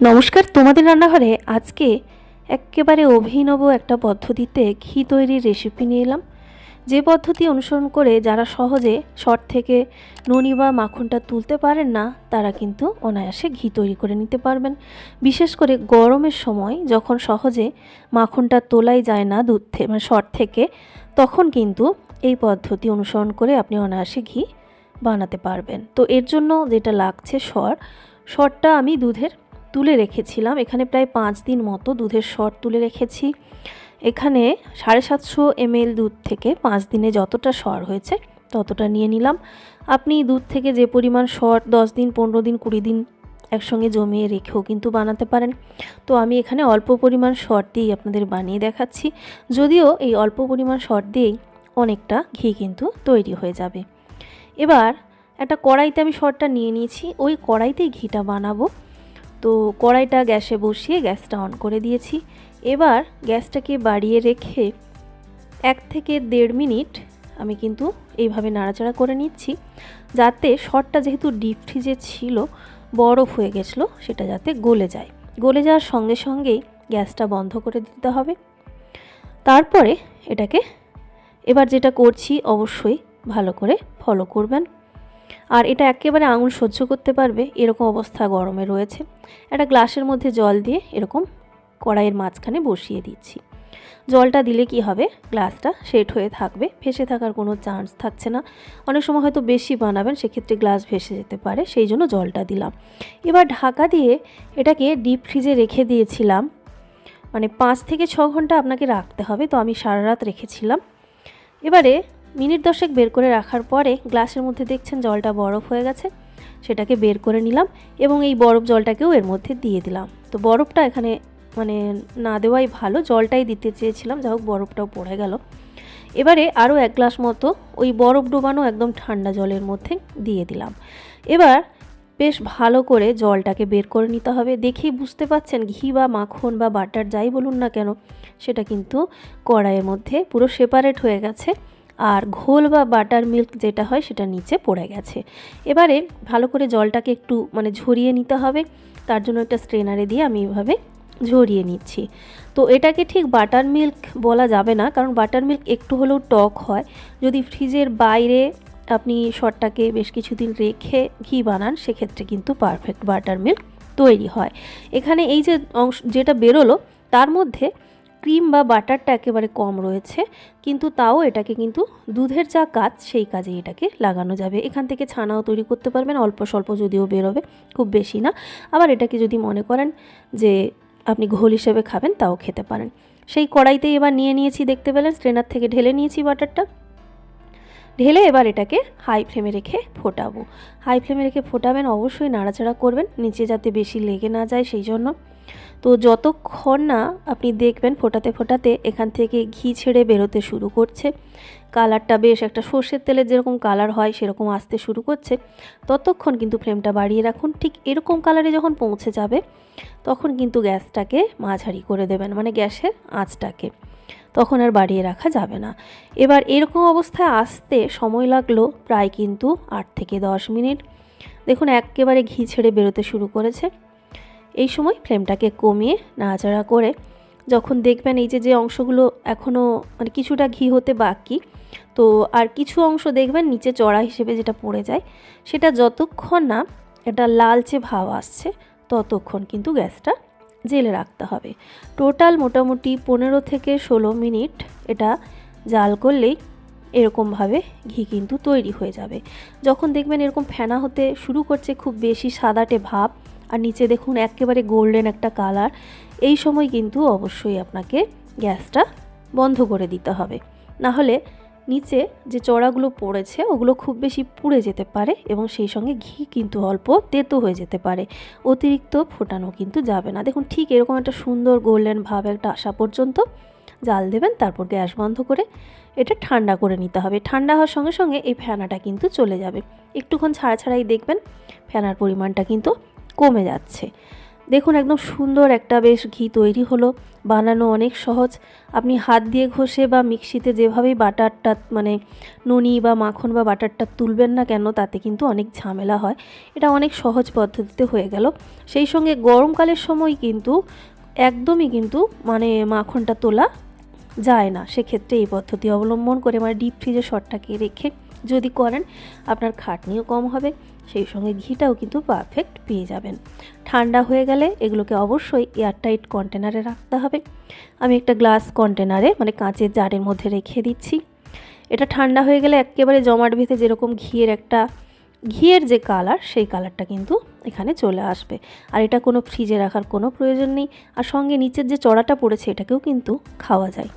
নমস্কার, তোমাদের রান্নাঘরে আজকে একেবারে অভিনব একটা পদ্ধতিতে ঘি তৈরির রেসিপি নিয়ে এলাম। যে পদ্ধতি অনুসরণ করে যারা সহজে শর্ট থেকে ননি বা মাখনটা তুলতে পারেন না, তারা কিন্তু অনায়াসে ঘি তৈরি করে নিতে পারবেন। বিশেষ করে গরমের সময় যখন সহজে মাখনটা তোলাই যায় না দুধ থেকে মানে শর্ট থেকে, তখন কিন্তু এই পদ্ধতি অনুসরণ করে আপনি অনায়াসে ঘি বানাতে পারবেন। তো এর জন্য যেটা লাগছে সর সরটা আমি দুধের তুলে রেখেছিলাম। এখানে প্রায় পাঁচ দিন মতো দুধের সর তুলে রেখেছি। এখানে সাড়ে সাতশো এমএল দুধ থেকে পাঁচ দিনে যতটা সর হয়েছে ততটা নিয়ে নিলাম। আপনি দুধ থেকে যে পরিমাণ সর দশ দিন, পনেরো দিন, কুড়ি দিন একসঙ্গে জমিয়ে রেখেও কিন্তু বানাতে পারেন। তো আমি এখানে অল্প পরিমাণ সর দিয়েই আপনাদের বানিয়ে দেখাচ্ছি। যদিও এই অল্প পরিমাণ সর দিয়েই অনেকটা ঘি কিন্তু তৈরি হয়ে যাবে। এবার একটা কড়াইতে আমি সরটা নিয়ে নিয়েছি। ওই কড়াইতেই ঘিটা বানাবো। তো কড়াইটা গ্যাসে বসিয়ে গ্যাসটা অন করে দিয়েছি। এবার গ্যাসটাকে বাড়িয়ে রেখে এক থেকে দেড় মিনিট আমি কিন্তু এইভাবে নাড়াচাড়া করে নিচ্ছি, যাতে শটটা যেহেতু ডিপ ফ্রিজে ছিল, বরফ হয়ে গেছিল, সেটা যাতে গলে যায়। গলে যাওয়ার সঙ্গে সঙ্গেই গ্যাসটা বন্ধ করে দিতে হবে। তারপরে এটাকে এবার যেটা করছি, অবশ্যই ভালো করে ফলো করবেন। আর এটা একেবারে আঙুল সহ্য করতে পারবে, এরকম অবস্থা গরমে রয়েছে। একটা গ্লাসের মধ্যে জল দিয়ে এরকম কড়াইয়ের মাঝখানে বসিয়ে দিচ্ছি। জলটা দিলে কি হবে? গ্লাসটা সেট হয়ে থাকবে, ভেসে থাকার কোনো চান্স থাকছে না। অনেক সময় হয়তো বেশি বানাবেন, সেক্ষেত্রে গ্লাস ভেসে যেতে পারে, সেই জন্য জলটা দিলাম। এবার ঢাকা দিয়ে এটাকে ডিপ ফ্রিজে রেখে দিয়েছিলাম। মানে পাঁচ থেকে ছ ঘণ্টা আপনাকে রাখতে হবে, তো আমি সারা রাত রেখেছিলাম। এবারে মিনিট দশেক বের করে রাখার পরে গ্লাসের মধ্যে দেখছেন জলটা বরফ হয়ে গেছে। সেটাকে বের করে নিলাম এবং এই বরফ জলটাকেও এর মধ্যে দিয়ে দিলাম। তো বরফটা এখানে মানে না দেওয়াই ভালো, জলটাই দিতে চেয়েছিলাম যা হোক বরফটাও পড়ে গেল। এবারে আরও এক গ্লাস মতো ওই বরফ ডোবানো একদম ঠান্ডা জলের মধ্যে দিয়ে দিলাম। এবার বেশ ভালো করে জলটাকে বের করে নিতে হবে। দেখেই বুঝতে পাচ্ছেন, ঘি বা মাখন বা বাটার যাই বলুন না কেন, সেটা কিন্তু কড়াইয়ের মধ্যে পুরো সেপারেট হয়ে গেছে। আর ঘোল বা বাটার মিল্ক যেটা হয় সেটা নিচে পড়ে গেছে। এবারে ভালো করে জলটাকে একটু মানে ঝরিয়ে নিতে হবে, তার জন্য একটা স্ট্রেনারে দিয়ে আমি এভাবে ঝরিয়ে নিচ্ছি। তো এটাকে ঠিক বাটার মিল্ক বলা যাবে না, কারণ বাটার মিল্ক একটু হলেও টক হয়। যদি ফ্রিজের বাইরে আপনি শটটাকে বেশ কিছুদিন রেখে ঘি বানান, সেক্ষেত্রে কিন্তু পারফেক্ট বাটার মিল্ক তৈরি হয়। এখানে এই যে অংশ, যেটা বেরোলো, তার মধ্যে ক্রিম বা বাটারটা একেবারে কম রয়েছে, কিন্তু তাও এটাকে কিন্তু দুধের যা কাজ, সেই কাজে এটাকে লাগানো যাবে। এখান থেকে ছানাও তৈরি করতে পারবেন, অল্প স্বল্প যদিও বেরোবে, খুব বেশি না। আবার এটাকে যদি মনে করেন যে আপনি ঘোল হিসেবে খাবেন, তাও খেতে পারেন। সেই কড়াইতেই এবার নিয়ে নিয়েছি, দেখতে পেলেন, স্ট্রেনার থেকে ঢেলে নিয়েছি বাটারটা। ঢেলে এবার এটাকে হাই ফ্লেমে রেখে ফোটাবো। হাই ফ্লেমে রেখে ফোটাবেন, অবশ্যই নাড়াচাড়া করবেন, নিচে যাতে বেশি লেগে না যায়, সেই জন্য তো যতক্ষণ না আপনি দেখবেন ফোটাতে ফোটাতে এখান থেকে ঘি ছেড়ে বেরোতে শুরু করছে, কালারটা বেশ একটা সর্ষের তেলের যেরকম কালার হয় সেরকম আসতে শুরু করছে, ততক্ষণ কিন্তু ফ্লেমটা বাড়িয়ে রাখুন। ঠিক এরকম কালারে যখন পৌঁছে যাবে, তখন কিন্তু গ্যাসটাকে মাঝারি করে দেবেন মানে গ্যাসের আঁচটাকে। তখন আর বাড়িয়ে রাখা যাবে না। এবার এরকম অবস্থায় আসতে সময় লাগল প্রায় কিন্তু আট থেকে দশ মিনিট। দেখুন, একেবারে ঘি ছেড়ে বেরোতে শুরু করেছে। এই সময় ফ্লেমটাকে কমিয়ে নাড়াচাড়া করে যখন দেখবেন এই যে যে অংশগুলো এখনও মানে কিছুটা ঘি হতে বাকি, তো আর কিছু অংশ দেখবেন নিচে চড়া হিসেবে যেটা পড়ে যায়, সেটা যতক্ষণ না এটা লালচে ভাব আসছে, ততক্ষণ কিন্তু গ্যাসটা জেলে রাখতে হবে। টোটাল মোটামুটি পনেরো থেকে ষোলো মিনিট এটা জাল করলেই এরকমভাবে ঘি কিন্তু তৈরি হয়ে যাবে। যখন দেখবেন এরকম ফেনা হতে শুরু করছে, খুব বেশি সাদাটে ভাব আর নিচে দেখুন একেবারে গোল্ডেন একটা কালার এই সময় কিন্তু অবশ্যই আপনাকে গ্যাসটা বন্ধ করে দিতে হবে। না হলে নিচে যে চড়াগুলো পড়েছে, ওগুলো খুব বেশি পুড়ে যেতে পারে এবং সেই সঙ্গে ঘি কিন্তু অল্প তেতো হয়ে যেতে পারে। অতিরিক্ত ফোটানো কিন্তু যাবে না। দেখুন ঠিক এরকম একটা সুন্দর গোল্ডেন ভাব একটা আসা পর্যন্ত জাল দেবেন, তারপর গ্যাস বন্ধ করে এটা ঠান্ডা করে নিতে হবে। ঠান্ডা হওয়ার সঙ্গে সঙ্গে এই ফেনাটা কিন্তু চলে যাবে। একটুক্ষণ ছাড়া ছাড়াই দেখবেন, ফেনার পরিমাণটা কিন্তু কমে যাচ্ছে। দেখুন, একদম সুন্দর একটা বেশ ঘি তৈরি হলো, বানানো অনেক সহজ। আপনি হাত দিয়ে ঘষে বা মিক্সিতে যেভাবেই বাটারটা মানে ননি বা মাখন বা বাটারটা তুলবেন না কেন, তাতে কিন্তু অনেক ঝামেলা হয়। এটা অনেক সহজ পদ্ধতিতে হয়ে গেল। সেই সঙ্গে গরমকালের সময় কিন্তু একদমই কিন্তু মানে মাখনটা তোলা যায় না। সেক্ষেত্রে এই পদ্ধতি অবলম্বন করে মানে ডিপ ফ্রিজে শটটাকে রেখে যদি করেন, আপনার খাটনিও কম হবে। সেই সঙ্গে ঘিটাও কিন্তু পারফেক্ট পেয়ে যাবেন। ঠান্ডা হয়ে গেলে এগুলোকে অবশ্যই এয়ারটাইট কন্টেনারে রাখতে হবে। আমি একটা গ্লাস কন্টেনারে মানে কাঁচের জারের মধ্যে রেখে দিচ্ছি। এটা ঠান্ডা হয়ে গেলে একেবারে জমাট বেঁধে যেরকম ঘিয়ের একটা, ঘিয়ের যে কালার সেই কালারটা কিন্তু এখানে চলে আসবে। আর এটা কোনো ফ্রিজে রাখার কোনো প্রয়োজন নেই। আর সঙ্গে নিচের যে চড়াটা পড়েছে, এটাকেও কিন্তু খাওয়া যায়।